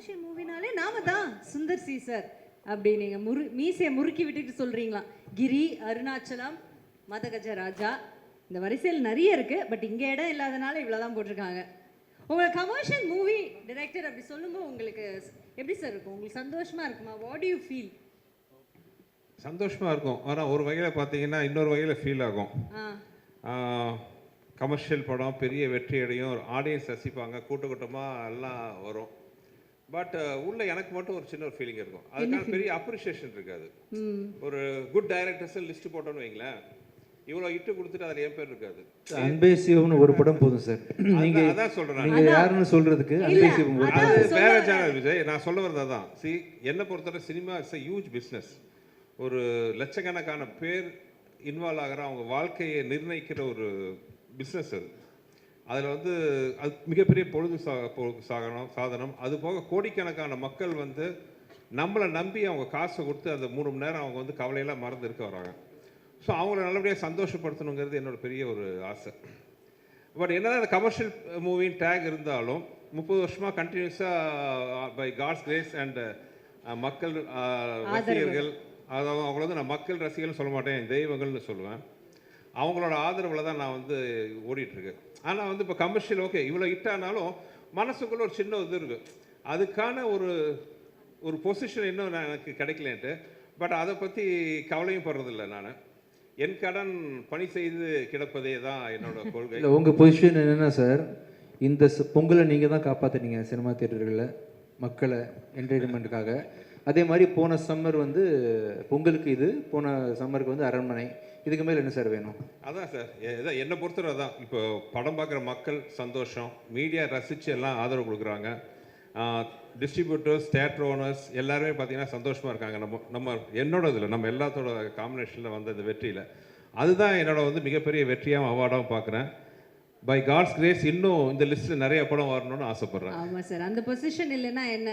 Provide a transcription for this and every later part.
Commercial மூவினாலே நாம தான் Sundar C sir அப்படி நீங்க முரு மீசையை முறுக்கி விட்டுட்டு சொல்றீங்களா? கிரி அருணாச்சலம் மதகஜ ராஜா இந்த வரிசையில் நிறைய இருக்கு. பட் இங்க இடம் இல்லாதனால இவ்வளவுதான் போட்டிருக்காங்க. உங்களுக்கு கமர்ஷியல் மூவி டைரக்டர் அப்படி சொல்லும்போது உங்களுக்கு எப்படி சார் இருக்கும்? உங்களுக்கு சந்தோஷமா இருக்குமா? வாட் யூ ஃபீல் சந்தோஷமாக இருக்கும். ஆனால் ஒரு வகையில் பார்த்தீங்கன்னா இன்னொரு வகையில் ஃபீல் ஆகும். கமர்ஷியல் படம் பெரிய வெற்றி அடையும் ஆடியன்ஸ் ரசிப்பாங்க கூட்ட கூட்டமாக எல்லாம் வரும். பட் உள்ள எனக்கு மட்டும் ஒரு சின்ன ஒரு ஃபீலிங் இருக்கும். அதுக்கான பெரிய அப்ரிஷியேஷன் இருக்காது. ஒரு குட் டைரக்டர்ஸ் லிஸ்ட் போட்டோன்னு வைங்களேன் இவ்வளோ இட்டு கொடுத்துட்டு அதில் என் பேர் இருக்காது. அன்பே சிவம்னு ஒரு படம் போதும் சார். நீங்க அதான் சொல்கிறேன் நீங்க யாருன்னு சொல்றதுக்கு அன்பே சிவம் ஒரு படம். வேற சேனல் விஜய் நான் சொல்ல வரது அதான். சி என்னை பொறுத்தவரை cinema it's a huge business ஒரு லட்சக்கணக்கான பேர் இன்வால்வ் ஆகிற அவங்க வாழ்க்கையை நிர்ணயிக்கிற ஒரு பிஸ்னஸ் அது. அதில் வந்து அது மிகப்பெரிய பொழுது சா பொழுது சாகனம் சாதனம். அது போக கோடிக்கணக்கான மக்கள் வந்து நம்மளை நம்பி அவங்க காசை கொடுத்து அந்த மூணு மணி நேரம் அவங்க வந்து கவலையெல்லாம் மறந்து இருக்க வராங்க. ஸோ அவங்கள நல்லபடியாக சந்தோஷப்படுத்தணுங்கிறது என்னோட பெரிய ஒரு ஆசை. பட் என்னதான் இந்த கமர்ஷியல் மூவின் டேக் இருந்தாலும் முப்பது வருஷமாக கண்டினியூஸாக பை காட்ஸ் கிரேஸ் அண்ட் மக்கள் uh, ரசிகர்கள் அதாவது அவங்கள வந்து நான் மக்கள் ரசிகர்கள் சொல்ல மாட்டேன் தெய்வங்கள்னு சொல்லுவேன். அவங்களோட ஆதரவில் தான் நான் வந்து ஓடிட்டுருக்கேன். ஆனால் வந்து இப்போ கமர்ஷியல் ஓகே இவ்வளோ ஹிட்டானாலும் மனசுக்குள்ள ஒரு சின்ன இது இருக்குது அதுக்கான ஒரு ஒரு பொசிஷன் இன்னும் நான் எனக்கு கிடைக்கலன்ட்டு. பட் அதை பற்றி கவலையும் படுறதில்ல நான். என் கடன் பணி செய்து கிடப்பதே தான் என்னோட கொள்கை. இல்ல உங்க பொசிஷன் என்னன்னா சார் இந்த பொங்கலை நீங்க தான் காப்பாத்துனீங்க சினிமா தியேட்டர்களில் மக்களை என்டர்டைன்மெண்ட்டுக்காக அதே மாதிரி போன சம்மர் வந்து பொங்கலுக்கு இது போன சம்மருக்கு வந்து அரண்மனை. இதுக்கு மேல என்ன சார் வேணும்? அதான் சார். இதான் என்னை பொறுத்தவரை தான் இப்போ படம் பார்க்குற மக்கள் சந்தோஷம். மீடியா ரசித்து எல்லாம் ஆதரவு கொடுக்குறாங்க. டிஸ்ட்ரிபியூட்டர்ஸ் தேட்டர் ஓனர்ஸ் எல்லாருமே பார்த்தீங்கன்னா சந்தோஷமாக இருக்காங்க. நம்ம நம்ம என்னோட இதில் நம்ம எல்லாத்தோட காம்பினேஷனில் வந்த இந்த வெற்றியில். அதுதான் என்னோட வந்து மிகப்பெரிய வெற்றியாகவும் அவார்டாகவும் பார்க்குறேன். பை காட்ஸ் கிரேஸ் இன்னும் இந்த லிஸ்ட்டில் நிறைய படம் வரணும்னு ஆசைப்பட்றேன். ஆமா சார். அந்த பொசிஷன் இல்லைன்னா என்ன?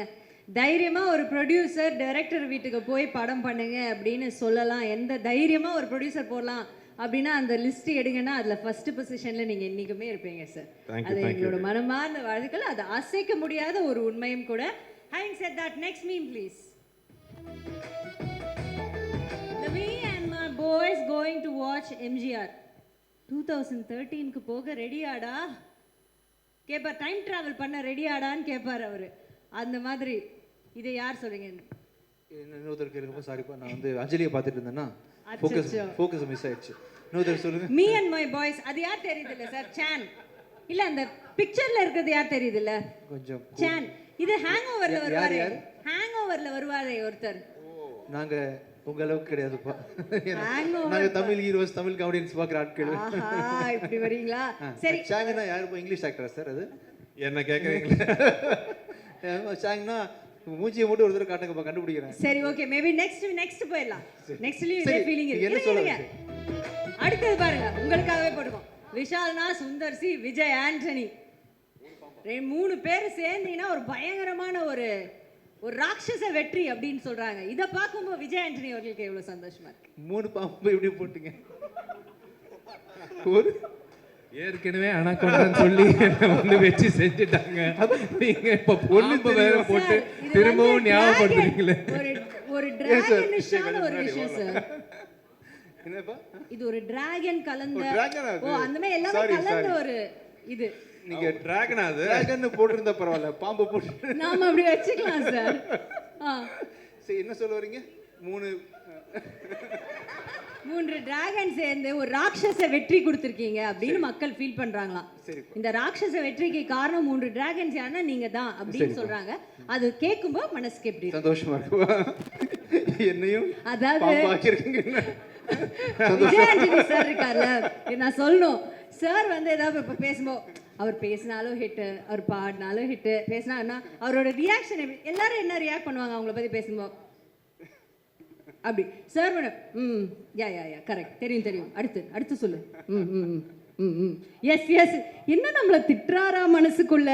தைரியமா ஒரு ப்ரொடியூசர் டைரக்டர் வீட்டுக்கு போய் படம் பண்ணுங்க அப்படின்னு சொல்லலாம். எந்த தைரியமா ஒரு ப்ரொடியூசர் போடலாம் அப்படின்னா அந்த லிஸ்ட் எடுங்கன்னா அதுல ஃபர்ஸ்ட் பொசிஷன்ல நீங்க என்னைக்குமே இருப்பீங்க சார் அது. எங்களோட மனமார்ந்த வாழ்த்துக்கள். அது அசைக்க முடியாத ஒரு உண்மையும் கூட. Having set that next meme please The me and my boys going to watch MGR 2013க்கு போக ரெடியாடா கேட்பார் டைம் டிராவல் பண்ண ரெடியாடான்னு கேட்பார் அவர். அந்த மாதிரி. இதை யார் சொல்றீங்க? இன்னொருத்தர் கேட்குறப்போ சாரிப்பா நான் வந்து அஞ்சலியை பார்த்துட்டு இருந்தேன்னா ஃபோக்கஸ். ஃபோக்கஸ் மிஸ் ஆயிடுச்சு. இன்னொருத்தர் சொல்லுங்க. மீ அண்ட் மை பாய்ஸ் அது யார் தெரியுது இல்ல சார் சான் இல்ல அந்த பிக்சர்ல இருக்கிறது யார் தெரியுது இல்ல கொஞ்சம் சான் இது ஹேங் ஓவர்ல வருவாரே. யார்? ஹேங் ஓவர்ல வருவாரே ஒருத்தர். நாங்க உங்க அளவுக்கு கிடையாதுப்பா. நாங்க தமிழ் ஹீரோஸ் தமிழ் காமெடியன்ஸ் பார்க்குற ஆட்கள். ஆஹா இப்படி வரீங்களா? சரி. சாங்னா யாருப்பா இங்கிலீஷ் ஆக்டரா சார் அது? என்ன கேட்குறீங்களா? சாங்னா மூஞ்சியை மட்டும் ஒரு தடவை காட்டுங்கப்பா கண்டுபிடிக்கிறேன். சரி ஓகே மேபி நெக்ஸ்ட் நெக்ஸ்ட் போயிடலாம். நெக்ஸ்ட்லயும் இதே ஃபீலிங் இருக்கு. அடுத்தது பாருங்க. உங்களுக்காகவே போட்டுக்கோம் விஷால்னா சுந்தர் சி விஜய் ஆண்டனி. மூணு பேர் சேர்ந்தீங்கன்னா ஒரு பயங்கரமான ஒரு ஒரு ராட்சச வெற்றி அப்படின்னு சொல்றாங்க. இதை பார்க்கும்போது விஜய் ஆண்டனி அவர்களுக்கு எவ்வளவு சந்தோஷமா இருக்கு. மூணு பாம்பு எப்படி போட்டீங்க. ஒரு ஏற்கனவே அணக்கொண்டான்னு சொல்லி என்னை வந்து வச்சு செஞ்சுட்டாங்க. நீங்க இப்ப பொண்ணு வேற போட்டு திரும்பவும் ஞாபகப்படுத்துறீங்களே. ஒரு டிராகனிஷான ஒரு விஷயம் சார் என்னப்பா? இது ஒரு டிராகன் கலந்த ஓ, அந்த மாதிரி எல்லாமே கலந்த. ஒரு இது. நீங்க டிராகன் அது? டிராகன் போட்டிருந்தா பரவாயில்ல பாம்பு போட்டு நாம அப்படி வச்சுக்கலாம் சார் சரி என்ன சொல்ல வரீங்க? மூணு மூன்று டிராகன் சேர்ந்து ஒரு ராட்சச வெற்றி கொடுத்துருக்கீங்க அப்படின்னு மக்கள் ஃபீல் பண்றாங்களாம். இந்த ராட்சச வெற்றிக்கு காரணம் மூன்று டிராகன்ஸ் யாருன்னா நீங்க தான் அப்படின்னு சொல்றாங்க. அது கேட்கும்போது மனசுக்கு எப்படி? சந்தோஷமா இருக்கு என்னையும் அதாவது சார் இருக்கார்ல நான் சொல்லணும். சார் வந்து ஏதாவது இப்போ பேசும்போது அவர் பேசினாலும் ஹிட்டு அவர் பாடினாலும் ஹிட்டு பேசினா அவரோட ரியாக்ஷன் எல்லாரும் என்ன ரியாக்ட் பண்ணுவாங்க அவங்கள பத்தி பேசும்போது அப்படி. சார் மேடம் ம் யா யா யா கரெக்ட் தெரியும் தெரியும். அடுத்து அடுத்து சொல்லு. ம் ம் ம். எஸ் எஸ் என்ன நம்மள திட்டுறாரா மனசுக்குள்ள?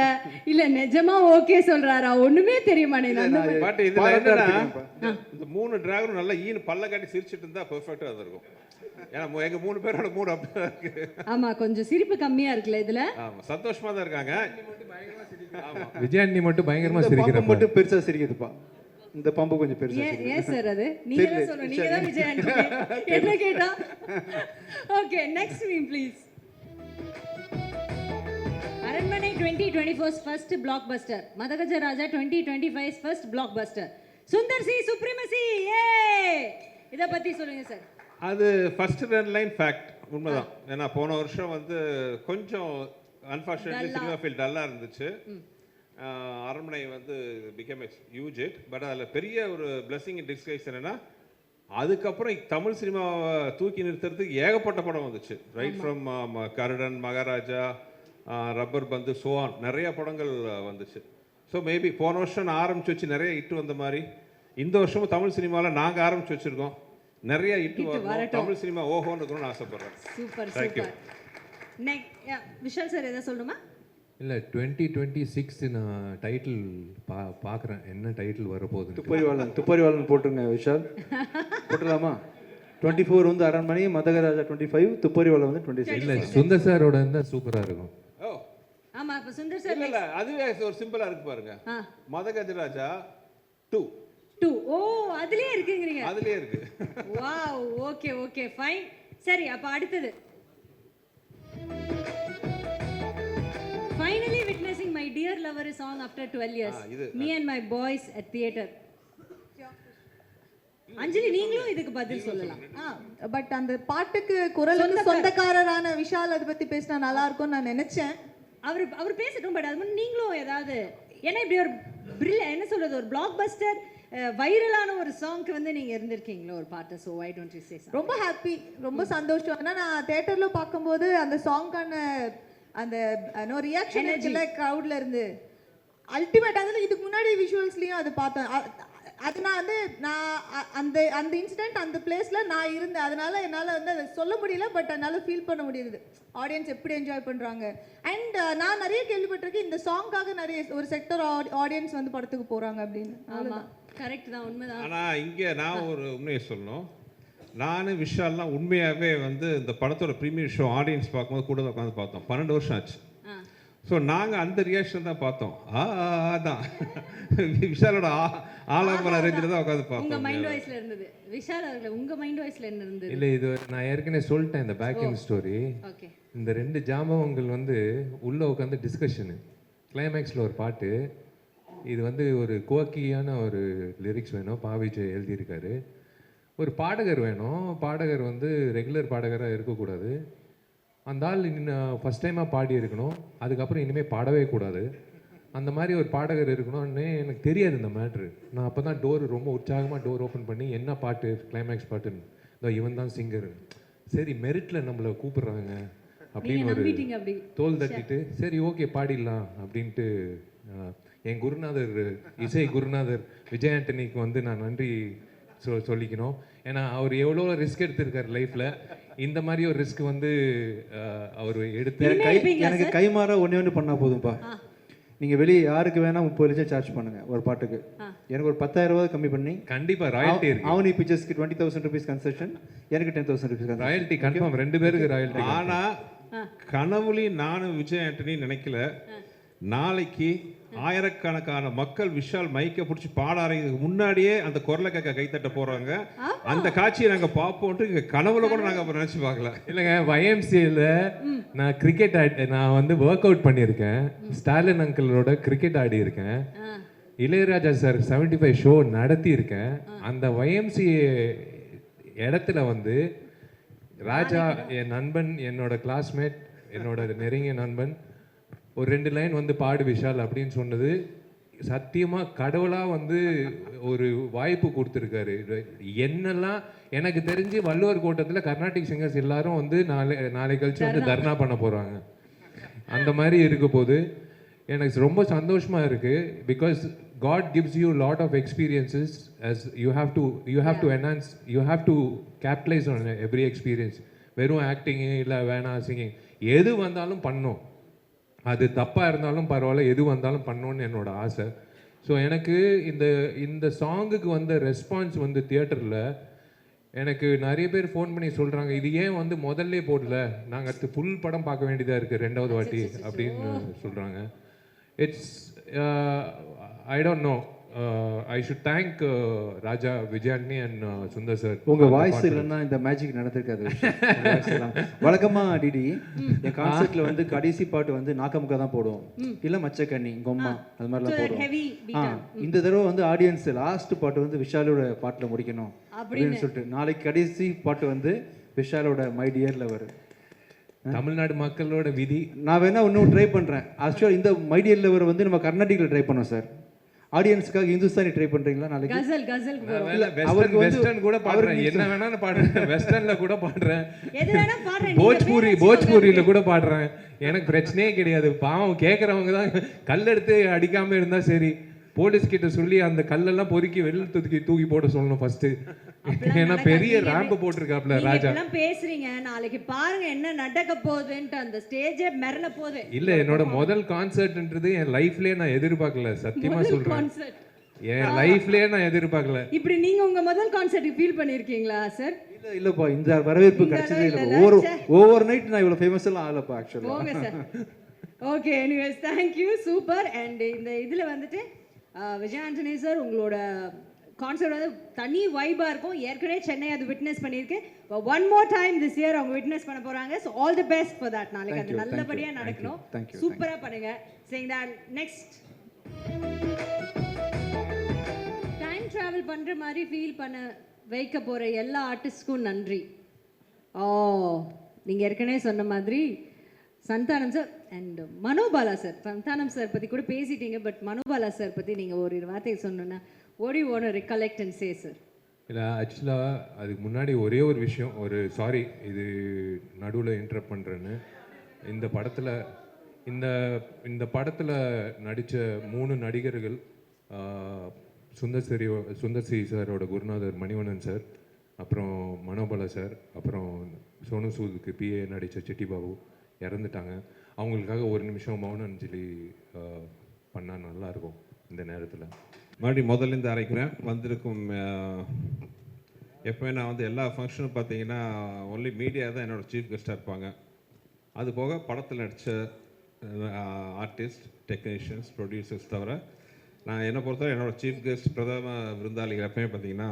இல்ல நிஜமா ஓகே சொல்றாரா? ஒண்ணுமே தெரிய மாட்டேங்குது அந்த மாதிரி- பட் இதுல என்னன்னா. இந்த மூணு டிராகரும் நல்லா ஈனு பல்ல காட்டி சிரிச்சிட்டு இருந்தா பெர்ஃபெக்டா வந்திருக்கும் ஏன்னா எங்க மூணு பேரோட மூணு அப்படிதான் இருக்கு. ஆமா கொஞ்சம் சிரிப்பு கம்மியா இருக்குல்ல இதுல? ஆமா சந்தோஷமா தான் இருக்காங்க. ஆமா விஜயாண்டி மட்டும் பயங்கரமா சிரிக்கிறப்ப. மட்டும் பெருசா சிரிக்குதுப்பா. இந்த பாம்பு கொஞ்சம் பெருசா ஏன் ஏன் சார் அது? நீங்க தான் சொல்லணும் நீங்க தான் விஜய் ஆண்டனி என்ன கேட்டா? Okay next meme please Aranmanai twenty twenty four's first blockbuster Madhagaja Raja twenty twenty five first blockbuster Sundar C supremacy ஏ இத பத்தி சொல்லுங்க சார். அது ஃபர்ஸ்ட் ரெண்டு லைன் ஃபேக்ட் உண்மைதான். ஏன்னா போன வருஷம் வந்து கொஞ்சம் அன்ஃபார்ச்சுனேட்லி சினிமா ஃபீல்ட் டல்லாக இருந்துச்சு. அரண்மனை வந்து become a huge it but அதில் பெரிய ஒரு பிளெஸிங் இன் டிஸ்கைஸ் என்னன்னா அதுக்கப்புறம் தமிழ் சினிமாவை தூக்கி நிறுத்துறதுக்கு ஏகப்பட்ட படம் வந்துச்சு. Right from Garudan Maharaja rubber Pandhu சோவான் நிறைய படங்கள் வந்துச்சு. ஸோ மேபி போன வருஷம் நான் ஆரம்பிச்சு வச்சு நிறைய இட்டு வந்த மாதிரி இந்த வருஷமும் தமிழ் சினிமாவில் நாங்கள் ஆரம்பிச்சு வச்சிருக்கோம். நிறைய இட்டு வரணும். தமிழ் சினிமா ஓஹோன்னு இருக்கணும்னு ஆசைப்படுறேன். சூப்பர் நெக்ஸ்ட் விஷால் சார் எதாவது சொல்லணுமா? இல்லை டுவெண்ட்டி டுவெண்ட்டி சிக்ஸ் நான் டைட்டில் பா பார்க்குறேன் என்ன டைட்டில் வரப்போகுது துப்பறிவாளன் துப்பறிவாளன் போட்டுருங்க விஷால். போட்டுடலாமா? டுவெண்ட்டி ஃபோர் வந்து அரண்மனை மதகராஜா டுவெண்ட்டி ஃபைவ் துப்பறிவாளன் வந்து டுவெண்ட்டி சிக்ஸ் இல்லை சுந்தர் சாரோட இருந்தால் சூப்பராக இருக்கும். ஓ. ஆமா அப்ப சுந்தர் சார் இல்ல இல்ல அதுவே ஒரு சிம்பிளா இருக்கு பாருங்க. மதகஜராஜா டூ டூ ஓ அதுலயே இருக்குங்கிறீங்க. அதுலயே இருக்கு. வாவ் ஓகே ஓகே ஃபைன் சரி அப்ப அடுத்தது. Dear lover song after twelve years me and my boys at theatre Anjali நீங்களும் இதுக்கு பதில் சொல்லலாம். பட் அந்த பாட்டுக்கு குரலுக்கு சொந்தக்காரரான விஷால் அதை பத்தி பேசினா நல்லா இருக்கும்னு நான் நினைச்சேன். அவர் அவர் பேசட்டும் பட் அது நீங்களும் ஏதாவது ஏன்னா இப்படி ஒரு பிரில் என்ன சொல்றது ஒரு பிளாக் பஸ்டர் வைரலான ஒரு சாங்க்கு வந்து நீங்க இருந்திருக்கீங்களா ஒரு பாட்டு. So why don't you say ரொம்ப ஹாப்பி ரொம்ப சந்தோஷம். ஏன்னா நான் தேட்டர்ல பார்க்கும்போது அந்த சாங்கான அந்த நோ ரியாக்ஷன் இருக்குல்ல க்ரௌட்ல இருந்து. அல்டிமேட் அதில் இதுக்கு முன்னாடி விஷுவல்ஸ்லயும் அது பார்த்தேன். அது நான் வந்து நான் அ- அந்த அந்த இன்சிடென்ட் அந்த பிளேஸ்ல நான் இருந்தேன். அதனால என்னால் வந்து அதை சொல்ல முடியல பட் என்னால் ஃபீல் பண்ண முடியுது. ஆடியன்ஸ் எப்படி என்ஜாய் பண்றாங்க. அண்ட் நான் நிறைய கேள்விப்பட்டிருக்கேன் இந்த சாங்காக நிறைய ஒரு செக்டர் ஆடியன்ஸ் வந்து படத்துக்கு போறாங்க அப்படின்னு. ஆமா. கரெக்ட் தான் உண்மைதான். ஆனா இங்க நான் ஒரு உண்மையை சொல்லணும். நானும் விஷால்லாம் உண்மையாவே வந்து இந்த படத்தோட ப்ரீமியர் ஷோ ஆடியன்ஸ் பார்க்கும்போது கூட உட்காந்து பார்த்தோம். பன்னெண்டு வருஷம் ஆச்சு. ஸோ நாங்கள் அந்த ரியாக்ஷன் தான் பார்த்தோம். ஆ ஆ, ஆ தான் விஷாலோட ஆ ஆலாம்பர ரேஞ்சில் தான் உட்காந்து பார்த்தோம். மைண்ட் வாய்ஸ்ல இருந்தது. விஷால் அவர்களே உங்க மைண்ட் வாய்ஸ்ல என்ன இருந்தது? இல்லை இது நான் ஏற்கனவே சொல்லிட்டேன் இந்த பேக் இன் ஸ்டோரி ஓகே. இந்த ரெண்டு ஜாம்பவங்கள் வந்து உள்ளே உட்காந்து டிஸ்கஷனு கிளைமேக்ஸில் ஒரு பாட்டு. இது வந்து ஒரு கோக்கியான ஒரு லிரிக்ஸ் வேணும். பாவிஜய் எழுதியிருக்காரு. ஒரு பாடகர் வேணும். பாடகர் வந்து ரெகுலர் பாடகராக இருக்கக்கூடாது. அந்த ஆள் இன்னும் ஃபஸ்ட் டைமாக பாடி இருக்கணும். அதுக்கப்புறம் இனிமேல் பாடவே கூடாது. அந்த மாதிரி ஒரு பாடகர் இருக்கணும்னு எனக்கு தெரியாது இந்த மேட்ரு நான் அப்போ தான் டோர் ரொம்ப உற்சாகமாக டோர் ஓப்பன் பண்ணி என்ன பாட்டு? கிளைமேக்ஸ் பாட்டுன்னு. இதோ இவன் தான் சிங்கர் சரி மெரிட்டில் நம்மளை கூப்பிடுறாங்க அப்படின்னு ஒரு தோல் தட்டிட்டு சரி ஓகே பாடிடலாம். அப்படின்ட்டு என் குருநாதர் இசை குருநாதர் விஜய் ஆண்டனிக்கு வந்து நான் நன்றி சொ சொல்லிக்கணும். ஏன்னா அவர் எவ்வளோ ரிஸ்க் எடுத்திருக்காரு லைஃப்பில் இந்த மாதிரி ஒரு ரிஸ்க் வந்து அவர் எடுத்து எனக்கு கை எனக்கு கைமாறா ஒண்ணே ஒன்று பண்ணா போதும்ப்பா நீங்க வெளியே யாருக்கு வேணா முப்பது லட்சம் சார்ஜ் பண்ணுங்க ஒரு பாட்டுக்கு. எனக்கு ஒரு பத்தாயிரம் ரூபாய் கம்மி பண்ணி. கண்டிப்பாக ராயல்ட்டி இருக்கு. அவனி பிக்சர்ஸ்க்கு டுவெண்ட்டி தௌசண்ட் ருபீஸ் கன்செஷன் எனக்கு ten thousand rupees royalty confirm ரெண்டு பேருக்கு ராயல்ட்டி ஆனா கனவுலையும் நானும் விஜய் ஆண்டனி நினைக்கல. நாளைக்கு ஆயிரக்கணக்கான மக்கள் விஷால் மைக்க பிடிச்சி பாட ஆரம்பிக்கிறதுக்கு முன்னாடியே அந்த குரலை கேட்க கைத்தட்ட போறாங்க. அந்த காட்சியை நாங்க பார்ப்போம்ட்டு இங்க கனவுல கூட நாங்க நினைச்சு பார்க்கல. இல்லைங்க YMCA-ல நான் கிரிக்கெட் ஆடி நான் வந்து ஒர்க் அவுட் பண்ணியிருக்கேன் ஸ்டாலின் அங்கிளோட கிரிக்கெட் ஆடி இருக்கேன். இளையராஜா சார் 75 ஃபைவ் ஷோ நடத்தியிருக்கேன் அந்த YMCA இடத்துல வந்து ராஜா என் நண்பன் என்னோட கிளாஸ்மேட் என்னோட நெருங்கிய நண்பன் ஒரு ரெண்டு லைன் வந்து பாடு விஷால் அப்படின்னு சொன்னது சத்தியமா கடவுளா வந்து ஒரு வாய்ப்பு கொடுத்துருக்காரு. என்னெல்லாம் எனக்கு தெரிஞ்சு வள்ளுவர் கோட்டத்துல கர்நாடிக் சிங்கர்ஸ் எல்லாரும் வந்து நாளை நாளை கழிச்சு வந்து தர்ணா. பண்ண போறாங்க. அந்த மாதிரி இருக்க போது எனக்கு ரொம்ப சந்தோஷமா இருக்கு. Because God gives you lot of experiences as you have to you have to enhance you have to capitalize on every experience வெறும் ஆக்டிங்கு இல்லை வேணாம் சிங்கிங் எது வந்தாலும் பண்ணோம். அது தப்பாக இருந்தாலும் பரவாயில்ல எது வந்தாலும் பண்ணணும்னு என்னோட ஆசை. ஸோ எனக்கு இந்த இந்த சாங்குக்கு வந்த ரெஸ்பான்ஸ் வந்து தியேட்டரில் எனக்கு நிறைய பேர் ஃபோன் பண்ணி சொல்கிறாங்க இது ஏன் வந்து முதல்ல போடல? நாங்கள் அடுத்து ஃபுல் படம் பார்க்க வேண்டியதாக இருக்குது ரெண்டாவது வாட்டி அப்படின்னு சொல்கிறாங்க it's I don't know I should thank Raja Vijay Antony and Sundar sir உங்க வாய்ஸ் இல்லைன்னா இந்த மேஜிக் நடந்திருக்காது. வழக்கமா டிடி என் கான்செர்ட்ல வந்து கடைசி பாட்டு வந்து நாக்கமுக்கா தான் போடுவோம் இல்ல மச்சக்கண்ணி கொம்மா அது மாதிரிலாம் போடுவோம் இந்த தடவை வந்து ஆடியன்ஸ் லாஸ்ட் பாட்டு வந்து விஷாலோட பாட்டுல முடிக்கணும் அப்படின்னு சொல்லிட்டு நாளைக்கு கடைசி பாட்டு வந்து விஷாலோட மை டியர்ல வரும் தமிழ்நாடு மக்களோட விதி. நான் வேணா இன்னும் ட்ரை பண்றேன். ஆக்சுவலாக இந்த மை டியர்ல வர வந்து நம்ம கர்நாடிக்ல ட்ரை பண்ணோம் சார் ஆடியன்ஸ்க்காக இந்துஸ்தானி ட்ரை பண்றீங்களா நாளைக்கு? கசல் கசல் அவருக்கு வெஸ்டர்ன் கூட பாடுறேன். என்ன வேணாலும் பாடுறேன். வெஸ்டர்ன்ல கூட பாடுறேன். எது வேணா பாடுறேன். போஜ்பூரி பேர் போஜ்பூரியில கூட பாடுறேன். எனக்கு பிரச்சனையே கிடையாது. பாவம் கேட்கறவங்க தான் கல்லெடுத்து அடிக்காம இருந்தா சரி. போலீஸ் கிட்ட சொல்லி அந்த கல்லெல்லாம் பொறுக்கி வெளில தூக்கி தூக்கி போட சொல்லணும் ஃபர்ஸ்ட் ஏன்னா. பெரிய ரேம்ப் போட்டிருக்காப்ல ராஜா. இப்படிலாம் பேசுறீங்க. நாளைக்கு பாருங்க என்ன நடக்க போகுதுன்ட்டு அந்த ஸ்டேஜே மிரள போகுது. இல்ல என்னோட முதல் கான்சர்ட்ன்றது என் லைஃப்லயே நான் எதிர்பார்க்கல சத்தியமா சொல்றேன். கான்சர்ட் என் லைஃப்லயே நான் எதிர்பார்க்கல. இப்படி நீங்க உங்க முதல் கான்சர்ட் ஃபீல் பண்ணிருக்கீங்களா சார் இல்ல இல்லப்பா இந்த வரவேற்பு கிடைச்சதே இல்லை ஒவ்வொரு. ஒவ்வொரு நைட் நான் இவ்வளவு ஃபேமஸ் எல்லாம் ஆகலப்பா ஆக்சுவலா போங்க sir okay anyways thank you super and இந்த இதில் வந்துட்டு விஜய் ஆண்டனி சார் உங்களோட கான்சர்ட் வந்து தனி வைபாக இருக்கும். ஏற்கனவே சென்னை அது விட்னஸ் பண்ணியிருக்கு. One more time this year அவங்க விட்னஸ் பண்ண போகிறாங்க so all the best for that நாளைக்கு அது நல்லபடியாக you, நடக்கணும். சூப்பராக பண்ணுங்க. சேங் தட் நெக்ஸ்ட் டைம் ட்ராவல் பண்ணுற மாதிரி ஃபீல் பண்ண வைக்க போகிற எல்லா ஆர்டிஸ்ட்க்கும் நன்றி. ஓ நீங்கள் ஏற்கனவே சொன்ன மாதிரி Santhanam sir and Manobala sir Santhanam sir பற்றி கூட பேசிட்டீங்க பட் மனோபாலா சார் பற்றி நீங்கள் ஒரு இரு வார்த்தை ஓடி ஓன ரிகலெக்ட் அண்ட் சே சார் இல்லை ஆக்சுவலாக அதுக்கு முன்னாடி ஒரே ஒரு விஷயம் ஒரு சாரி இது நடுவில் இன்டரப்ட் பண்ணுறேன்னு இந்த படத்தில் இந்த இந்த படத்தில் நடித்த மூணு நடிகர்கள் ஆஹ், சுந்தர் சரி சுந்தர் சி சாரோட குருநாதர் மணிவண்ணன் சார் அப்புறம் மனோபல சார் அப்புறம் சோனு சூதுக்கு பிஏ நடித்த செட்டிபாபு இறந்துட்டாங்க. அவங்களுக்காக ஒரு நிமிஷம் மௌன அஞ்சலி பண்ணால் நல்லாயிருக்கும் இந்த நேரத்தில். மறுபடியும் முதல்ல இருந்து அரைக்கிறேன். வந்திருக்கும் அஹ், நான் வந்து எல்லா ஃபங்க்ஷனும் பார்த்தீங்கன்னா ஒன்லி மீடியா தான் என்னோடய சீஃப் கெஸ்ட்டாக இருப்பாங்க. அது போக படத்தில் நடித்த ஆர்டிஸ்ட் டெக்னீஷியன்ஸ் ப்ரொடியூசர்ஸ் தவிர நான் என்னை பொறுத்தவரை என்னோட சீஃப் கெஸ்ட் பிரதம விருந்தாளிகள் எப்பவுமே பார்த்தீங்கன்னா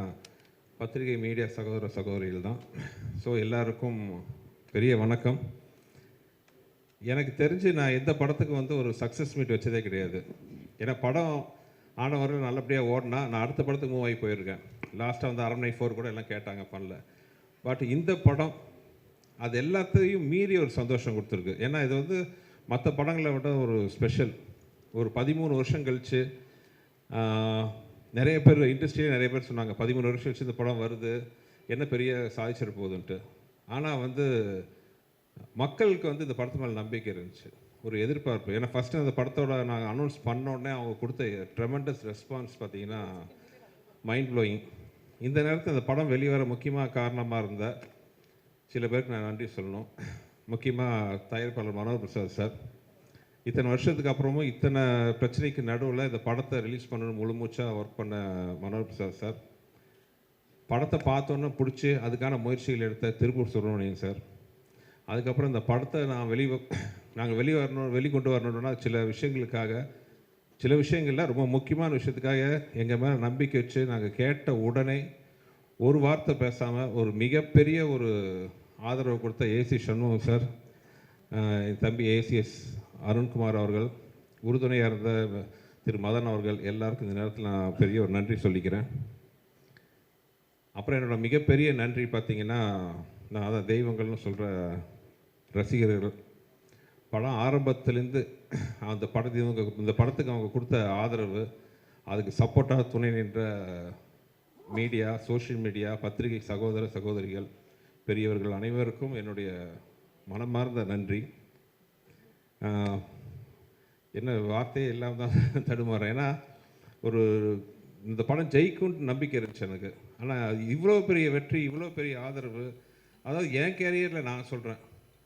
பத்திரிகை மீடியா சகோதர சகோதரிகள் தான். ஸோ எல்லாருக்கும் பெரிய வணக்கம். எனக்கு தெரிஞ்சு நான் எந்த படத்துக்கு வந்து ஒரு சக்ஸஸ் மீட் வச்சதே கிடையாது. ஏன்னா படம் ஆனவர்கள் நல்லபடியாக ஓடினா நான் அடுத்த படத்துக்கு மூவ் ஆகி போயிருக்கேன். லாஸ்ட்டாக வந்து அரண்மனை ஃபோர் கூட எல்லாம் கேட்டாங்க பண்ணல. பட் இந்த படம் அது எல்லாத்தையும் மீறி ஒரு சந்தோஷம் கொடுத்துருக்கு. ஏன்னா இது வந்து மற்ற படங்களை விட ஒரு ஸ்பெஷல் ஒரு பதிமூணு வருஷம் கழிச்சு நிறைய பேர் இண்டஸ்ட்ரியே நிறைய பேர் சொன்னாங்க பதிமூணு வருஷம் கழிச்சு இந்த படம் வருது என்ன பெரிய சாதிச்சிட போகுதுன்ட்டு. ஆனால் வந்து மக்களுக்கு வந்து இந்த படத்து மேலே நம்பிக்கை இருந்துச்சு. ஒரு எதிர்பார்ப்பு. ஏன்னா ஃபஸ்ட்டு அந்த படத்தோட நாங்கள் அனௌன்ஸ் பண்ண உடனே அவங்க கொடுத்த ட்ரெமெண்டஸ் ரெஸ்பான்ஸ் பார்த்தீங்கன்னா மைண்ட் ப்ளோயிங் இந்த நேரத்தில் அந்த படம் வெளிவர முக்கியமாக காரணமாக இருந்த சில பேருக்கு நான் நன்றி சொல்லணும். முக்கியமாக தயாரிப்பாளர் மனோகர் பிரசாத் சார். இத்தனை வருஷத்துக்கு அப்புறமும் இத்தனை பிரச்சனைக்கு நடுவில் இந்த படத்தை ரிலீஸ் பண்ணணும் முழு மூச்சாக ஒர்க் பண்ண மனோகர் பிரசாத் சார். படத்தை பார்த்தோன்னே பிடிச்சி அதுக்கான முயற்சிகள் எடுத்த திருப்பூர் சுப்பிரமணியன் சார். அதுக்கப்புறம் இந்த படத்தை நான் வெளி நாங்கள் வெளி வரணும் வெளிக்கொண்டு வரணும்னா சில விஷயங்களுக்காக சில விஷயங்கள்லாம் ரொம்ப முக்கியமான விஷயத்துக்காக எங்கள் மேலே நம்பிக்கை வச்சு நாங்கள் கேட்ட உடனே ஒரு வார்த்தை பேசாமல் ஒரு மிகப்பெரிய ஒரு ஆதரவு கொடுத்த ஏசி சண்முகம் சார் என் தம்பி ஏசிஎஸ் அருண்குமார் அவர்கள் உறுதுணையாக இருந்த திரு மதன் அவர்கள் எல்லாருக்கும் இந்த நேரத்தில் நான் பெரிய ஒரு நன்றி சொல்லிக்கிறேன். அப்புறம் என்னோடய மிகப்பெரிய நன்றி பார்த்தீங்கன்னா நான் அதான் தெய்வங்கள்னு சொல்கிற ரசிகர்கள் படம் ஆரம்பத்துலேருந்து அந்த படத்தை இவங்க இந்த படத்துக்கு அவங்க கொடுத்த ஆதரவு அதுக்கு சப்போர்ட்டாக துணை நின்ற மீடியா சோஷியல் மீடியா பத்திரிகை சகோதர சகோதரிகள் பெரியவர்கள் அனைவருக்கும் என்னுடைய மனமார்ந்த நன்றி. என்ன வார்த்தையே இல்லாமல் தான் தடுமாறேன். ஏன்னா ஒரு இந்த படம் ஜெயிக்கும்னு நம்பிக்கை இருந்துச்சு எனக்கு. ஆனால் இவ்வளோ பெரிய வெற்றி இவ்வளோ பெரிய ஆதரவு அதாவது என் கேரியரில் நான் சொல்கிறேன்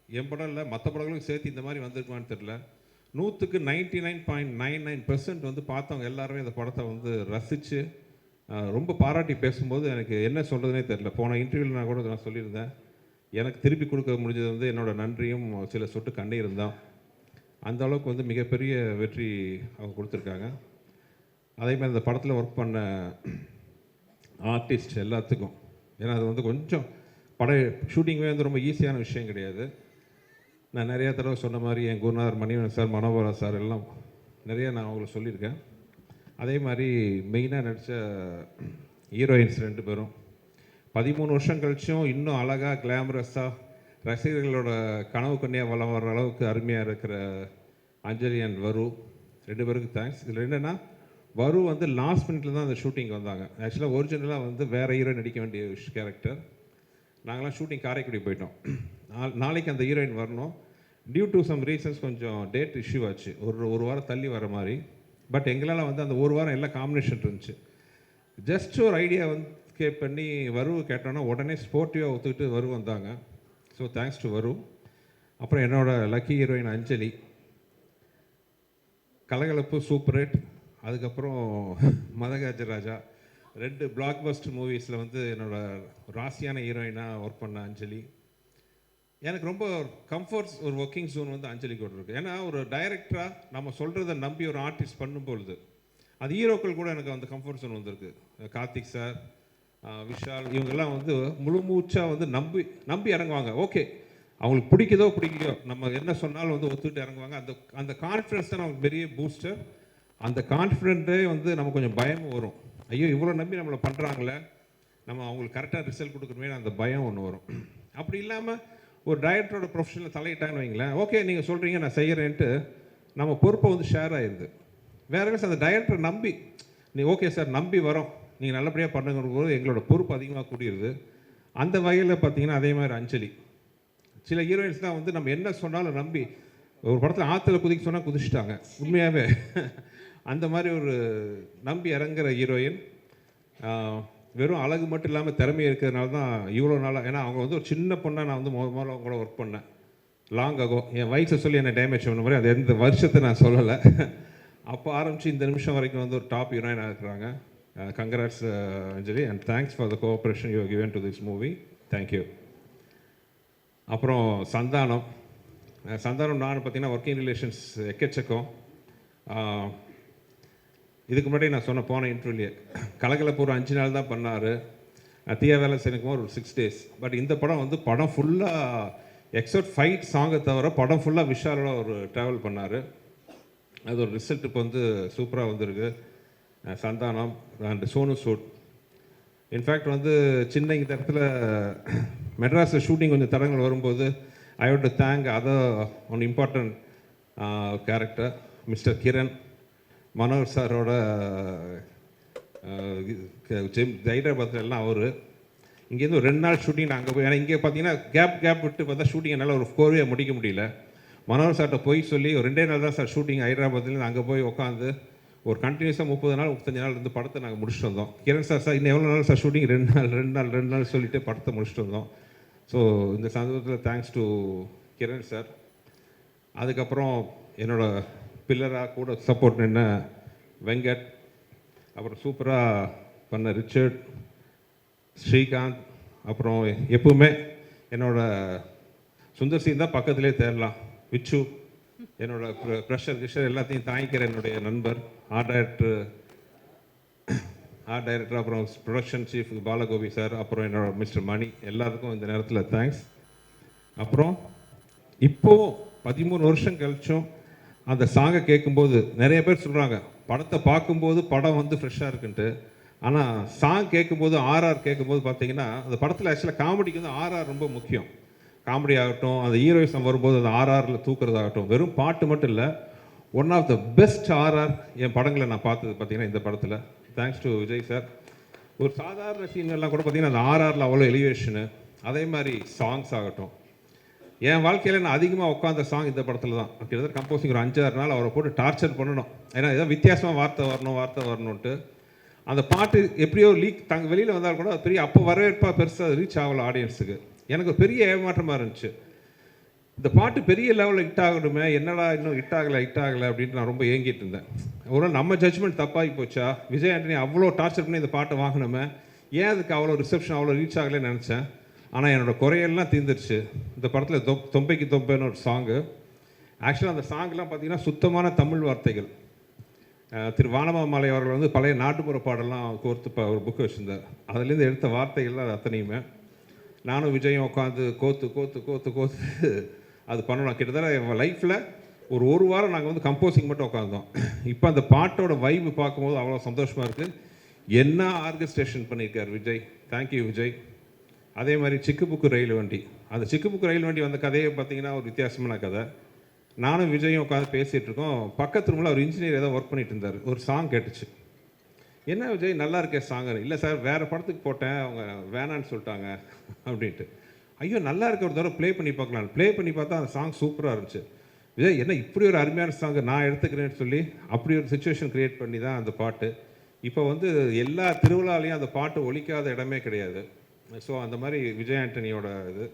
என் படம் இல்லை மற்ற படங்களும் சேர்த்து இந்த மாதிரி வந்திருக்குமான்னு தெரில நூற்றுக்கு ninety nine point nine nine வந்து பார்த்தவங்க எல்லாருமே இந்த படத்தை வந்து ரசித்து ரொம்ப பாராட்டி பேசும்போது எனக்கு என்ன சொல்கிறதுனே தெரில போன இன்டர்வியூவில் நான் கூட நான் சொல்லியிருந்தேன். எனக்கு திருப்பி கொடுக்க முடிஞ்சது வந்து என்னோட நன்றியும் சில சொட்டு கண்ணீரும் தான். அந்த அளவுக்கு வந்து மிகப்பெரிய வெற்றி அவங்க கொடுத்துருக்காங்க. அதே மாதிரி இந்த படத்தில் ஒர்க் பண்ண ஆர்டிஸ்ட் எல்லாத்துக்கும். ஏன்னா அது வந்து கொஞ்சம் பட ஷூட்டிங்கே வந்து ரொம்ப ஈஸியான விஷயம் கிடையாது. நான் நிறையா தடவை சொன்ன மாதிரி என் குருநாதர் மணிவன் சார் மனோகரா சார் எல்லாம் நிறையா நான் அவங்களுக்கு சொல்லியிருக்கேன். அதே மாதிரி மெயினாக நடித்த ஹீரோயின்ஸ் ரெண்டு பேரும். பதிமூணு வருஷம் கழிச்சும் இன்னும் அழகாக கிளாமரஸாக ரசிகர்களோட கனவு கண்ணியாக வளம் வர்ற அளவுக்கு அருமையாக இருக்கிற அஞ்சலி அண்ட் வரு. ரெண்டு பேருக்கு தேங்க்ஸ் இதில் என்னென்னா வரு வந்து லாஸ்ட் மினிட்ல தான் அந்த ஷூட்டிங் வந்தாங்க. ஆக்சுவலாக ஒரிஜினலாக வந்து வேறு ஹீரோ நடிக்க வேண்டிய கேரக்டர் நாங்களாம் ஷூட்டிங் காரைக்குடி போயிட்டோம். நாளைக்கு அந்த ஹீரோயின் வரணும். டியூ டு சம் ரீசன்ஸ் கொஞ்சம் டேட் இஷ்யூ ஆச்சு. ஒரு ஒரு வாரம் தள்ளி வர மாதிரி. பட் எங்களால் வந்து அந்த ஒரு வாரம் எல்லாம் காம்பினேஷன் இருந்துச்சு. ஜஸ்ட் ஒரு ஐடியா வந்து கே பண்ணி வரு கேட்டோன்னா உடனே ஸ்போர்ட்டிவாக ஒத்துக்கிட்டு வரு வந்தாங்க. ஸோ தேங்க்ஸ் டு வரு. அப்புறம் என்னோடய லக்கி ஹீரோயின் அஞ்சலி. கலகலப்பு சூப்பர் ஹிட் அதுக்கப்புறம் மதகாஜ ராஜா. ரெண்டு பிளாக் பஸ்ட் மூவிஸில் வந்து என்னோடய ராசியான ஹீரோயினாக ஒர்க் பண்ண அஞ்சலி. எனக்கு ரொம்ப கம்ஃபர்ட்ஸ் ஒரு ஒர்க்கிங் ஜோன் வந்து அஞ்சலி கூட இருக்குது ஏன்னா ஒரு டைரக்டராக நம்ம சொல்கிறத நம்பி ஒரு ஆர்டிஸ்ட் பண்ணும்பொழுது அது ஹீரோக்கள் கூட எனக்கு அந்த கம்ஃபர்ட் ஜோன் வந்திருக்கு. கார்த்திக் சார் விஷால் இவங்கெல்லாம் வந்து முழு மூச்சாக வந்து நம்பி நம்பி இறங்குவாங்க. ஓகே அவங்களுக்கு பிடிக்குதோ பிடிக்கலையோ நம்ம என்ன சொன்னாலும் வந்து ஒத்துக்கிட்டு இறங்குவாங்க. அந்த அந்த கான்ஃபிடன்ஸ் தான் நமக்கு பெரிய பூஸ்டர் அந்த கான்ஃபிடென்ட்டே வந்து நமக்கு கொஞ்சம் பயமும் வரும். ஐயோ இவ்வளோ நம்பி நம்மளை பண்ணுறாங்களே நம்ம அவங்களுக்கு கரெக்டாக ரிசல்ட் கொடுக்கணுமே அந்த பயம் ஒன்று வரும். அப்படி இல்லாமல் ஒரு டைரக்டரோட ப்ரொஃபஷனில் தலையிட்டாங்கன்னு வைங்களேன். ஓகே நீங்கள் சொல்கிறீங்க நான் செய்கிறேன்ட்டு நம்ம பொறுப்பை வந்து ஷேர் ஆயிடுது வேற என்ன அந்த டைரக்டரை நம்பி நீ ஓகே சார் நம்பி வரோம். நீங்கள் நல்லபடியாக பண்ணுங்கிற போது எங்களோட பொறுப்பு அதிகமாக கூடியிருது அந்த வகையில் பார்த்தீங்கன்னா அதே மாதிரி அஞ்சலி. சில ஹீரோயின்ஸ் தான் வந்து நம்ம என்ன சொன்னாலும் நம்பி ஒரு படத்தில் ஆற்றுல குதிக்க சொன்னால் குதிச்சிட்டாங்க. உண்மையாகவே அந்த மாதிரி ஒரு நம்பி இறங்குற ஹீரோயின் வெறும் அழகு மட்டும் இல்லாமல் திறமை இருக்கிறதுனால தான் இவ்வளோ நாளாக ஏன்னா அவங்க வந்து ஒரு சின்ன பொண்ணாக நான் வந்து முத முதல்ல அவங்க கூட ஒர்க் பண்ணேன். லாங் ஆகும் என் வயசை சொல்லி என்னை டேமேஜ் பண்ண மாதிரி அது எந்த வருஷத்தை நான் சொல்லலை. அப்போ ஆரம்பித்து இந்த நிமிஷம் வரைக்கும் வந்து ஒரு டாப் ஹீரோயினாக இருக்கிறாங்க. Congrats Anjali and thanks for the cooperation you given to this movie thank you அப்புறம் சந்தானம். சந்தானம் நான் பார்த்தீங்கன்னா ஒர்க்கிங் ரிலேஷன்ஸ் எக்கச்சக்கம். இதுக்கு முன்னாடி நான் சொன்ன போன இன்டர்வியூலே கலகலப்பு ஒரு அஞ்சு நாள் தான் பண்ணார். தீயா வேலை செய்யணுக்கும் ஒரு சிக்ஸ் டேஸ் பட் இந்த படம் வந்து படம் ஃபுல்லாக எக்ஸப்ட் ஃபைட் சாங்கை தவிர படம் ஃபுல்லாக விஷாலோட ஒரு ட்ராவல் பண்ணார். அது ஒரு ரிசல்ட் இப்போ வந்து சூப்பராக வந்திருக்கு. Santhanam and Sonu Sood. In fact வந்து சின்ன இந்த இடத்துல மெட்ராஸில் ஷூட்டிங் கொஞ்சம் தடங்கள் வரும்போது I would to thank other one important character mister Kiran Manohar சாரோட ஜிம் ஹைதராபாத்தில் எல்லாம் அவர். இங்கேருந்து ஒரு ரெண்டு நாள் ஷூட்டிங் நாங்கள் போய் ஏன்னா இங்கே பார்த்தீங்கன்னா கேப் கேப் விட்டு பார்த்தா ஷூட்டிங் என்னால் ஒரு கோர்வையாக முடிக்க முடியல. மனோகர் சார்கிட்ட போய் சொல்லி ஒரு ரெண்டே நாள் தான் சார் ஷூட்டிங் ஹைதராபாத்லேருந்து அங்கே போய் உட்காந்து ஒரு கண்டினியூஸாக முப்பது நாள் முப்பத்தஞ்சு நாள் இருந்து படத்தை நாங்கள் முடிச்சுட்டு வந்தோம். கிரண் சார் சார் இன்னும் எவ்வளோ நாள் சார் ஷூட்டிங் ரெண்டு நாள் ரெண்டு நாள் ரெண்டு நாள் சொல்லிட்டு படத்தை முடிச்சுட்டு வந்தோம். ஸோ இந்த சந்தர்ப்பத்தில் தேங்க்ஸ் டு கிரண் சார். அதுக்கப்புறம் என்னோடய பில்லராக கூட சப்போர்ட் நின்ன வெங்கட் அப்புறம் சூப்பராக பண்ண ரிச்சர்ட் ஸ்ரீகாந்த் அப்புறம் எப்பவுமே என்னோட சுந்தர் சிங் தான் பக்கத்திலே தேரலாம். விச்சு என்னோட ப்ரெஷர் கிஷர் எல்லாத்தையும் தாங்கிக்கிற என்னுடைய நண்பர் ஆர்ட் டைரக்டர் ஆர்ட் டைரக்டர் அப்புறம் ப்ரொடக்ஷன் சீஃப் பாலகோபி சார் அப்புறம் என்னோட மிஸ்டர் மணி எல்லாருக்கும் இந்த நேரத்தில் தேங்க்ஸ் அப்புறம் இப்போவும் பதிமூணு வருஷம் கழிச்சும் அந்த சாங்கை கேட்கும்போது நிறைய பேர் சொல்கிறாங்க படத்தை பார்க்கும்போது படம் வந்து ஃப்ரெஷ்ஷாக இருக்குன்ட்டு. ஆனால் சாங் கேட்கும்போது ஆர்ஆர் கேட்கும்போது பார்த்தீங்கன்னா அந்த படத்தில் ஆக்சுவலாக காமெடிக்கு வந்து ஆர்ஆர் ரொம்ப முக்கியம். காமெடி ஆகட்டும் அந்த ஹீரோயிசம் வரும்போது அந்த ஆர்ஆரில் தூக்குறதாகட்டும் வெறும் பாட்டு மட்டும் இல்லை one of the best RR என் படங்களை நான் பார்த்தது பார்த்தீங்கன்னா இந்த படத்தில். தேங்க்ஸ் டு விஜய் சார் ஒரு சாதாரண சீன்கள்லாம் கூட பார்த்தீங்கன்னா அந்த ஆர்ஆரில் அவ்வளோ எலிவேஷனு அதே மாதிரி சாங்ஸ் ஆகட்டும். என் வாழ்க்கையில் நான் அதிகமாக உட்காந்த சாங் இந்த படத்தில் தான் கிட்டத்தட்ட கம்போசிங் ஒரு அஞ்சாறு நாள் அவரை போட்டு டார்ச்சர் பண்ணணும். ஏன்னா ஏதோ வித்தியாசமாக வார்த்தை வரணும் வார்த்தை வரணுன்ட்டு அந்த பாட்டு எப்படியோ லீக் தாங்க வெளியில் வந்தால் கூட அது பெரிய அப்போ வரவேற்பாக பெருசாக ரீச் ஆகல ஆடியன்ஸுக்கு எனக்கு பெரிய ஏமாற்றமாக இருந்துச்சு. இந்த பாட்டு பெரிய லெவலில் ஹிட் ஆகணுமே என்னடா இன்னும் ஹிட் ஆகலை ஹிட் ஆகலை அப்படின்ட்டு நான் ரொம்ப ஏங்கிட்டு இருந்தேன். ஒரு நாள் நம்ம ஜட்ஜ்மெண்ட் தப்பாகி போச்சா? விஜய் ஆண்டனி அவ்வளோ டார்ச்சர் பண்ணி இந்த பாட்டை வாங்கினோமே ஏன் அதுக்கு அவ்வளோ ரிசப்ஷன் அவ்வளோ ரீச் ஆகலைன்னு நினச்சேன். ஆனால் என்னோட குறையெல்லாம் தீர்ந்துருச்சு. இந்த படத்தில் தொ தொம்பைக்கு தொம்பைன்னு ஒரு சாங்கு ஆக்சுவலாக அந்த சாங்லாம் பார்த்திங்கன்னா சுத்தமான தமிழ் வார்த்தைகள். திரு வானமாமலை அவர்கள் வந்து பழைய நாட்டுப்புற பாடலாம் கோர்த்து ஒரு புக் வச்சுருந்தார். அதுலேருந்து எடுத்த வார்த்தைகள்லாம் அது அத்தனையுமே. நானும் விஜயும் உட்காந்து கோத்து கோத்து கோத்து கோத்து அது பண்ணணும். கிட்டத்தட்ட என் லைஃப்பில் ஒரு ஒரு வாரம் நாங்கள் வந்து கம்போசிங் மட்டும் உட்காந்தோம் இப்போ அந்த பாட்டோட வைப்பு பார்க்கும்போது அவ்வளோ சந்தோஷமாக இருக்குது என்ன ஆர்கஸ்ட்ரேஷன் பண்ணியிருக்கார் விஜய்? தேங்க்யூ விஜய். அதே மாதிரி சிக்கு புக்கு ரயில் வண்டி. அந்த சிக்கு புக்கு ரயில் வண்டி வந்த கதையை பார்த்தீங்கன்னா ஒரு வித்தியாசமான கதை. நானும் விஜயும் உட்காந்து பேசிகிட்டு இருக்கோம். பக்கத்து ரூமில் ஒரு இன்ஜினியர் ஏதோ ஒர்க் பண்ணிட்டு இருந்தார். ஒரு சாங் கேட்டுச்சு. என்ன விஜய் நல்லா இருக்கே சாங் இல்லை சார் வேறு படத்துக்கு போட்டேன். அவங்க வேணான்னு சொல்லிட்டாங்க. அப்படின்ட்டு. ஐயோ நல்லா இருக்க. ஒரு தடவை ப்ளே பண்ணி பார்க்கலாம் ப்ளே பண்ணி பார்த்தா அந்த சாங் சூப்பராக இருந்துச்சு. விஜய் என்ன இப்படி ஒரு அருமையான சாங் நான் எடுத்துக்கிறேன்னு சொல்லி அப்படி ஒரு சுச்சுவேஷன் க்ரியேட் பண்ணி தான் அந்த பாட்டு. இப்போ வந்து எல்லா திருவிழாலையும் அந்த பாட்டு ஒழிக்காத இடமே கிடையாது. ஸோ அந்த மாதிரி விஜய் ஆண்டனியோட இது.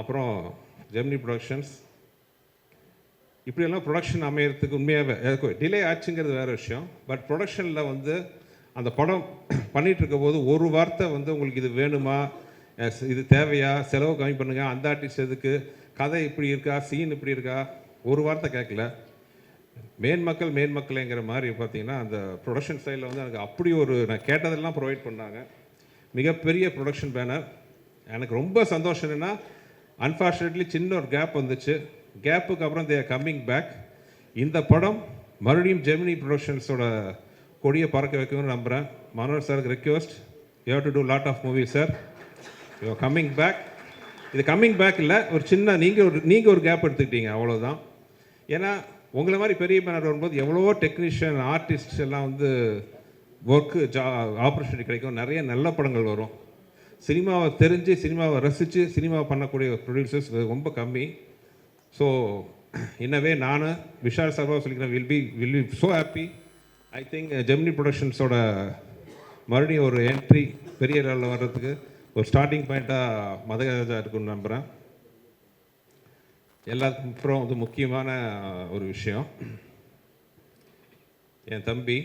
அப்புறம் ஜெமினி ப்ரொடக்ஷன்ஸ் இப்படியெல்லாம் ப்ரொடக்ஷன் அமையறதுக்கு உண்மையாகவே டிலே ஆச்சுங்கிறது வேறு விஷயம். பட் ப்ரொடக்ஷனில் வந்து அந்த படம் பண்ணிட்டு இருக்க போது ஒரு வார்த்தை வந்து உங்களுக்கு இது வேணுமா? இது தேவையா? செலவு கம்மி பண்ணுங்க. அந்த ஆர்டிஸ்ட் எதுக்கு? கதை இப்படி இருக்கா? சீன் இப்படி இருக்கா? ஒரு வார்த்தை கேட்கல. மேன்மக்கள் மேன்மக்களைங்கிற மாதிரி பார்த்தீங்கன்னா அந்த ப்ரொடக்ஷன் சைடில் வந்து எனக்கு அப்படி ஒரு நான் கேட்டதெல்லாம் ப்ரொவைட் பண்ணாங்க. மிகப்பெரிய ப்ரொடக்ஷன் பேனர் எனக்கு ரொம்ப சந்தோஷம் என்னென்னா அன்ஃபார்ச்சுனேட்லி சின்ன ஒரு கேப் வந்துச்சு. கேப்புக்கு அப்புறம் தே கம்மிங் பேக் இந்த படம் மறுபடியும் ஜெமினி ப்ரொடக்ஷன்ஸோட கொடியை பறக்க வைக்கணும்னு நம்புகிறேன் மனோர் சாருக்கு request you have to do lot of movie sir you coming back இது கம்மிங் பேக் இல்லை ஒரு சின்ன நீங்கள் ஒரு நீங்கள் ஒரு கேப் எடுத்துக்கிட்டீங்க அவ்வளோதான் ஏன்னா உங்களை மாதிரி பெரிய பேனர் வரும்போது எவ்வளவோ டெக்னீஷியன் ஆர்டிஸ்ட் எல்லாம் வந்து ஒர்க்கு ஜா ஆப்பர்ச்சுனிட்டி கிடைக்கும். நிறைய நல்ல படங்கள் வரும். சினிமாவை தெரிஞ்சு சினிமாவை ரசித்து சினிமா பண்ணக்கூடிய ப்ரொடியூசர்ஸ் ரொம்ப கம்மி. ஸோ இன்னவே நான் விஷால் சார்பாக சொல்லிக்கிறேன் will be will be so happy I think Gemini ப்ரொடக்ஷன்ஸோட மறுபடியும் ஒரு என்ட்ரி பெரிய லெவலில் வர்றதுக்கு ஒரு ஸ்டார்டிங் பாயிண்ட்டாக மதகராஜா இருக்குன்னு நம்புகிறேன் எல்லாத்துக்கும் அப்புறம் வந்து முக்கியமான ஒரு விஷயம். என் தம்பி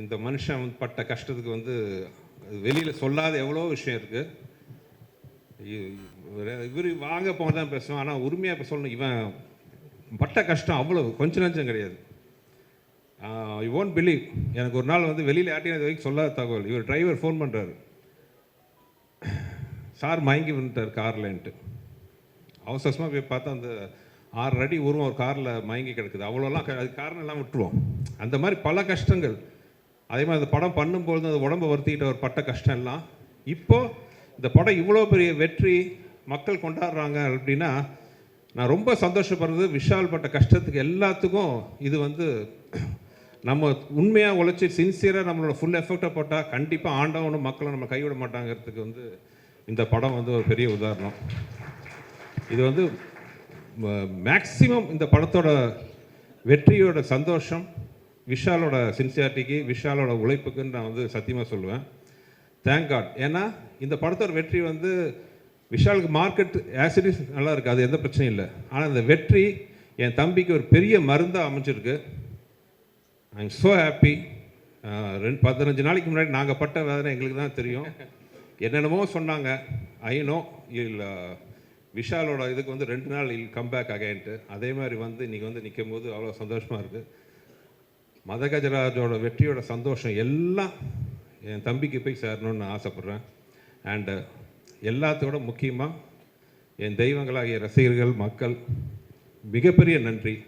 இந்த மனுஷன் வந்து பட்ட கஷ்டத்துக்கு வந்து வெளியில் சொல்லாத எவ்வளோ விஷயம் இருக்குது இவர் வாங்க போக தான் பேசுவோம் ஆனால் உரிமையாக இப்போ சொல்லணும். இவன் பட்ட கஷ்டம் அவ்வளோ கொஞ்சம் நஞ்சம் கிடையாது. யூ ஓன்ட் பிலீவ் எனக்கு ஒரு நாள் வந்து வெளியில் யார்ட்டையும் இது வரைக்கும் சொல்லாத தகவல். இவர் டிரைவர் ஃபோன் பண்ணுறாரு சார் மயங்கி வந்துட்டார் கார்லன்ட்டு. அவசரமாக போய் பார்த்தா அந்த ஆறு அடி உருவம் ஒரு காரில் மயங்கி கிடக்குது. அவ்வளோலாம் அது காரணம் எல்லாம் விட்டுருவோம். அந்த மாதிரி பல கஷ்டங்கள். அதே மாதிரி அந்த படம் பண்ணும்போது அந்த உடம்பை வருத்திக்கிட்ட ஒரு பட்ட கஷ்டம் எல்லாம் இப்போது இந்த படம் இவ்வளோ பெரிய வெற்றி மக்கள் கொண்டாடுறாங்க அப்படின்னா நான் ரொம்ப சந்தோஷப்படுறது விஷால் பட்ட கஷ்டத்துக்கு எல்லாத்துக்கும் இது வந்து நம்ம உண்மையாக உழைச்சி சின்சியராக நம்மளோட ஃபுல் எஃபெக்டை போட்டால் கண்டிப்பாக ஆண்டவனும் மக்களை நம்ம கைவிட மாட்டாங்கிறதுக்கு வந்து இந்த படம் வந்து ஒரு பெரிய உதாரணம். இது வந்து மேக்சிமம் இந்த படத்தோட வெற்றியோட சந்தோஷம் விஷாலோட சின்சியாரிட்டிக்கு விஷாலோட உழைப்புக்குன்னு நான் வந்து சத்தியமாக சொல்லுவேன். தேங்க் காட் ஏன்னா இந்த படத்தோட வெற்றி வந்து விஷாலுக்கு மார்க்கெட் ஆசிடிஸ் நல்லா இருக்குது அது எந்த பிரச்சனையும் இல்லை. ஆனால் இந்த வெற்றி என் தம்பிக்கு ஒரு பெரிய மருந்தாக அமைஞ்சிருக்கு. ஐ எம் ஸோ ஹாப்பி ரெண்டு பதினஞ்சு நாளைக்கு முன்னாடி நாங்கள் பட்ட வேதனை எங்களுக்கு தான் தெரியும். என்னென்னமோ சொன்னாங்க. ஐநோ இல்லை விஷாலோட இதுக்கு வந்து ரெண்டு நாள் இல் கம்பேக் அகைன்ட்டு அதே மாதிரி வந்து இன்றைக்கி வந்து நிற்கும் போது அவ்வளோ சந்தோஷமாக இருக்குது மதகஜராஜோட வெற்றியோட சந்தோஷம் எல்லாம் என் தம்பிக்கு போய் சேரணும்னு நான் ஆசைப்பட்றேன். அண்டு எல்லாத்தோட முக்கியமாக என் தெய்வங்களாகிய ரசிகர்கள் மக்கள் மிகப்பெரிய நன்றி.